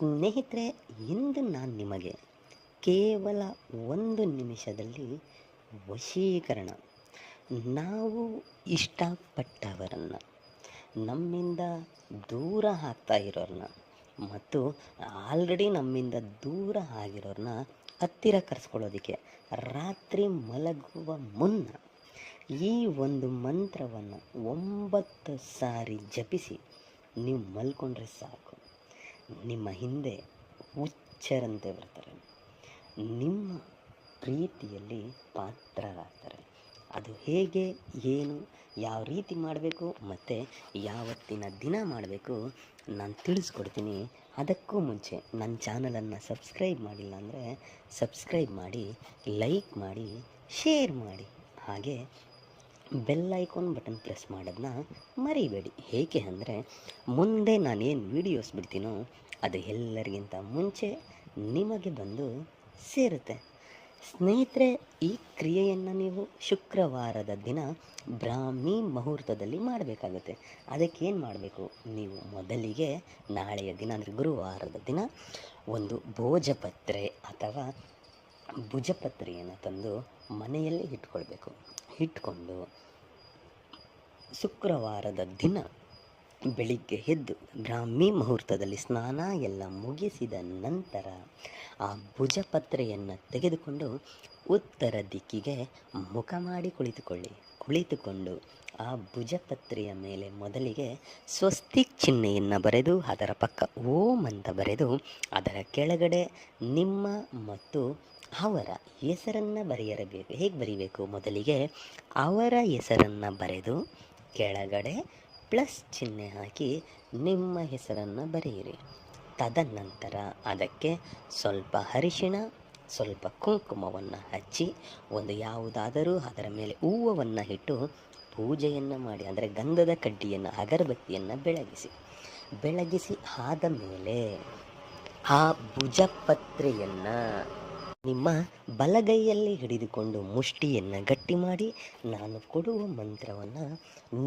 ಸ್ನೇಹಿತರೆ, ಇಂದು ನಾನು ನಿಮಗೆ ಕೇವಲ ಒಂದು ನಿಮಿಷದಲ್ಲಿ ವಶೀಕರಣ. ನಾವು ಇಷ್ಟಪಟ್ಟವರನ್ನು, ನಮ್ಮಿಂದ ದೂರ ಆಗ್ತಾ ಇರೋರನ್ನ ಮತ್ತು ಆಲ್ರೆಡಿ ನಮ್ಮಿಂದ ದೂರ ಆಗಿರೋರನ್ನ ಹತ್ತಿರ ಕರೆಸ್ಕೊಳ್ಳೋದಕ್ಕೆ ರಾತ್ರಿ ಮಲಗುವ ಮುನ್ನ ಈ ಒಂದು ಮಂತ್ರವನ್ನು ಒಂಬತ್ತು ಸಾರಿ ಜಪಿಸಿ ನೀವು ಮಲ್ಕೊಂಡ್ರೆ ಸಾಕು. ನಿಮ್ಮ ಹಿಂದೆ ಹುಚ್ಚರಂತೆ ಬರ್ತಾರೆ. ನಿಮ್ಮ ಪ್ರೀತಿಯಲ್ಲಿ ಪಾತ್ರರಾಗ್ತಾರೆ. ಅದು ಹೇಗೆ, ಏನು, ಯಾವ ರೀತಿ ಮಾಡಬೇಕು ಮತ್ತು ಯಾವತ್ತಿನ ದಿನ ಮಾಡಬೇಕು ನಾನು ತಿಳಿಸ್ಕೊಡ್ತೀನಿ. ಅದಕ್ಕೂ ಮುಂಚೆ ನನ್ನ ಚಾನಲನ್ನು ಸಬ್ಸ್ಕ್ರೈಬ್ ಮಾಡಿಲ್ಲ ಅಂದರೆ ಸಬ್ಸ್ಕ್ರೈಬ್ ಮಾಡಿ, ಲೈಕ್ ಮಾಡಿ, ಶೇರ್ ಮಾಡಿ. ಹಾಗೆ ಬೆಲ್ ಐಕಾನ್ ಬಟನ್ ಪ್ರೆಸ್ ಮಾಡೋದನ್ನ ಮರಿಬೇಡಿ. ಏಕೆ ಅಂದರೆ ಮುಂದೆ ನಾನೇನು ವೀಡಿಯೋಸ್ ಬಿಡ್ತೀನೋ ಅದು ಎಲ್ಲರಿಗಿಂತ ಮುಂಚೆ ನಿಮಗೆ ಬಂದು ಸೇರುತ್ತೆ. ಸ್ನೇಹಿತರೆ, ಈ ಕ್ರಿಯೆಯನ್ನು ನೀವು ಶುಕ್ರವಾರದ ದಿನ ಬ್ರಾಹ್ಮಿ ಮುಹೂರ್ತದಲ್ಲಿ ಮಾಡಬೇಕಾಗುತ್ತೆ. ಅದಕ್ಕೆ ಏನು ಮಾಡಬೇಕು? ನೀವು ಮೊದಲಿಗೆ ನಾಳೆಯ ದಿನ ಅಂದರೆ ಗುರುವಾರದ ದಿನ ಒಂದು ಭೋಜಪತ್ರೆ ಅಥವಾ ಭುಜಪತ್ರೆಯನ್ನು ತಂದು ಮನೆಯಲ್ಲೇ ಇಟ್ಕೊಳ್ಬೇಕು. ಇಟ್ಕೊಂಡು ಶುಕ್ರವಾರದ ದಿನ ಬೆಳಿಗ್ಗೆ ಎದ್ದು ಬ್ರಾಹ್ಮಿ ಮುಹೂರ್ತದಲ್ಲಿ ಸ್ನಾನ ಎಲ್ಲ ಮುಗಿಸಿದ ನಂತರ ಆ ಭುಜಪತ್ರೆಯನ್ನು ತೆಗೆದುಕೊಂಡು ಉತ್ತರ ದಿಕ್ಕಿಗೆ ಮುಖ ಮಾಡಿ ಕುಳಿತುಕೊಳ್ಳಿ. ಕುಳಿತುಕೊಂಡು ಆ ಭುಜಪತ್ರಿಯ ಮೇಲೆ ಮೊದಲಿಗೆ ಸ್ವಸ್ತಿಕ್ ಚಿಹ್ನೆಯನ್ನು ಬರೆದು, ಅದರ ಪಕ್ಕ ಓಂ ಅಂತ ಬರೆದು, ಅದರ ಕೆಳಗಡೆ ನಿಮ್ಮ ಮತ್ತು ಅವರ ಹೆಸರನ್ನು ಬರೆಯರಬೇಕು. ಹೇಗೆ ಬರೀಬೇಕು? ಮೊದಲಿಗೆ ಅವರ ಹೆಸರನ್ನು ಬರೆದು, ಕೆಳಗಡೆ ಪ್ಲಸ್ ಚಿಹ್ನೆ ಹಾಕಿ ನಿಮ್ಮ ಹೆಸರನ್ನು ಬರೆಯಿರಿ. ತದನಂತರ ಅದಕ್ಕೆ ಸ್ವಲ್ಪ ಅರಿಶಿಣ ಸ್ವಲ್ಪ ಕುಂಕುಮವನ್ನು ಹಚ್ಚಿ ಒಂದು ಯಾವುದಾದರೂ ಅದರ ಮೇಲೆ ಹೂವನ್ನು ಇಟ್ಟು ಪೂಜೆಯನ್ನು ಮಾಡಿ, ಅಂದರೆ ಗಂಧದ ಕಡ್ಡಿಯನ್ನು, ಅಗರಬತ್ತಿಯನ್ನು ಬೆಳಗಿಸಿ. ಬೆಳಗಿಸಿ ಆದ ಮೇಲೆ ಆ ಭುಜಪತ್ರೆಯನ್ನು ನಿಮ್ಮ ಬಲಗೈಯಲ್ಲಿ ಹಿಡಿದುಕೊಂಡು ಮುಷ್ಟಿಯನ್ನು ಗಟ್ಟಿ ಮಾಡಿ, ನಾನು ಕೊಡುವ ಮಂತ್ರವನ್ನು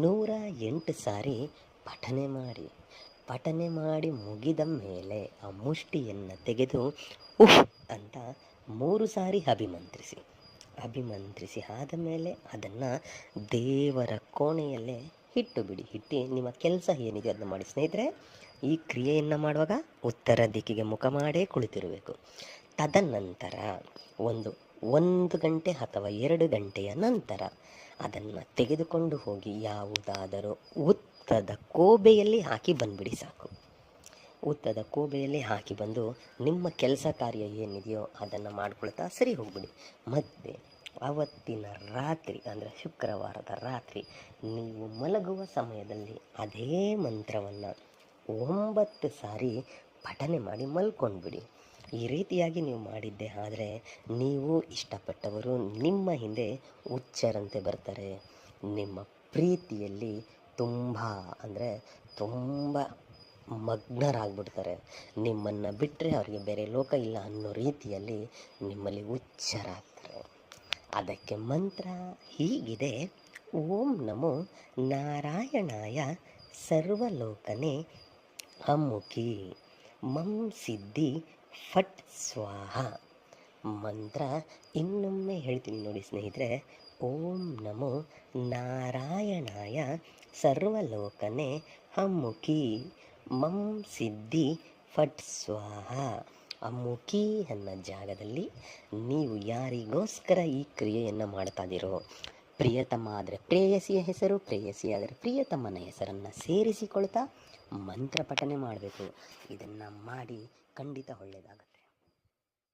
ನೂರ ಎಂಟು ಸಾರಿ ಪಠನೆ ಮಾಡಿ. ಪಠನೆ ಮಾಡಿ ಮುಗಿದ ಮೇಲೆ ಆ ಮುಷ್ಟಿಯನ್ನು ತೆಗೆದು ಉಫ್ ಅಂತ ಮೂರು ಸಾರಿ ಅಭಿಮಂತ್ರಿಸಿ. ಅಭಿಮಂತ್ರಿಸಿ ಆದ ಮೇಲೆ ಅದನ್ನು ದೇವರ ಕೋಣೆಯಲ್ಲೇ ಹಿಟ್ಟು ಬಿಡಿ, ಹಿಟ್ಟಿ ನಿಮ್ಮ ಕೆಲಸ ಏನಿದೆ ಅದನ್ನು ಮಾಡಿ. ಸ್ನೇಹಿತರೆ, ಈ ಕ್ರಿಯೆಯನ್ನು ಮಾಡುವಾಗ ಉತ್ತರ ದಿಕ್ಕಿಗೆ ಮುಖ ಮಾಡೇ ಕುಳಿತಿರಬೇಕು. ತದನಂತರ ಒಂದು ಒಂದು ಗಂಟೆ ಅಥವಾ ಎರಡು ಗಂಟೆಯ ನಂತರ ಅದನ್ನು ತೆಗೆದುಕೊಂಡು ಹೋಗಿ ಯಾವುದಾದರೂ ಉತ್ತದ ಕೋಬೆಯಲ್ಲಿ ಹಾಕಿ ಬಂದುಬಿಡಿ ಸಾಕು. ಉತ್ತದ ಕೋಬೆಯಲ್ಲಿ ಹಾಕಿ ಬಂದು ನಿಮ್ಮ ಕೆಲಸ ಕಾರ್ಯ ಏನಿದೆಯೋ ಅದನ್ನು ಮಾಡ್ಕೊಳ್ತಾ ಸರಿ ಹೋಗ್ಬಿಡಿ. ಮತ್ತು ಅವತ್ತಿನ ರಾತ್ರಿ ಅಂದರೆ ಶುಕ್ರವಾರದ ರಾತ್ರಿ ನೀವು ಮಲಗುವ ಸಮಯದಲ್ಲಿ ಅದೇ ಮಂತ್ರವನ್ನು ಒಂಬತ್ತು ಸಾರಿ ಪಠನೆ ಮಾಡಿ ಮಲ್ಕೊಂಡ್ಬಿಡಿ. ಈ ರೀತಿಯಾಗಿ ನೀವು ಮಾಡಿದ್ದೆ ಆದರೆ ನೀವು ಇಷ್ಟಪಟ್ಟವರು ನಿಮ್ಮ ಹಿಂದೆ ಹುಚ್ಚರಂತೆ ಬರ್ತಾರೆ. ನಿಮ್ಮ ಪ್ರೀತಿಯಲ್ಲಿ ತುಂಬ ಅಂದರೆ ತುಂಬ ಮಗ್ನರಾಗ್ಬಿಡ್ತಾರೆ. ನಿಮ್ಮನ್ನು ಬಿಟ್ಟರೆ ಅವರಿಗೆ ಬೇರೆ ಲೋಕ ಇಲ್ಲ ಅನ್ನೋ ರೀತಿಯಲ್ಲಿ ನಿಮ್ಮಲ್ಲಿ ಹುಚ್ಚರಾಗ್ತಾರೆ ಅದಕ್ಕೆ ಮಂತ್ರ ಹೀಗಿದೆ. ಓಂ ನಮೋ ನಾರಾಯಣಾಯ ಸರ್ವಲೋಕನೆ ಹಮ್ಮುಖಿ ಮಂ ಸಿದ್ಧಿ ಫಟ್ ಸ್ವಾಹ. ಮಂತ್ರ ಇನ್ನೊಮ್ಮೆ ಹೇಳ್ತೀನಿ ನೋಡಿ ಸ್ನೇಹಿತರೆ. ಓಂ ನಮೋ ನಾರಾಯಣಾಯ ಸರ್ವಲೋಕನೆ ಹಮ್ಮುಖಿ ಮಂ ಸಿದ್ಧಿ ಫಟ್ ಸ್ವಾಹ. ಅಮ್ಮುಖಿ ಅನ್ನೋ ಜಾಗದಲ್ಲಿ ನೀವು ಯಾರಿಗೋಸ್ಕರ ಈ ಕ್ರಿಯೆಯನ್ನು ಮಾಡ್ತಾ ಇದ್ದೀರೋ ಪ್ರಿಯತಮ ಆದರೆ ಪ್ರೇಯಸಿಯ ಹೆಸರು, ಪ್ರೇಯಸಿ ಆದರೆ ಪ್ರಿಯತಮನ ಹೆಸರನ್ನು ಸೇರಿಸಿಕೊಳ್ತಾ ಮಂತ್ರ ಪಠನೆ ಮಾಡಬೇಕು. ಇದನ್ನು ಮಾಡಿ ಖಂಡಿತ ಒಳ್ಳೆಯದಾಗುತ್ತೆ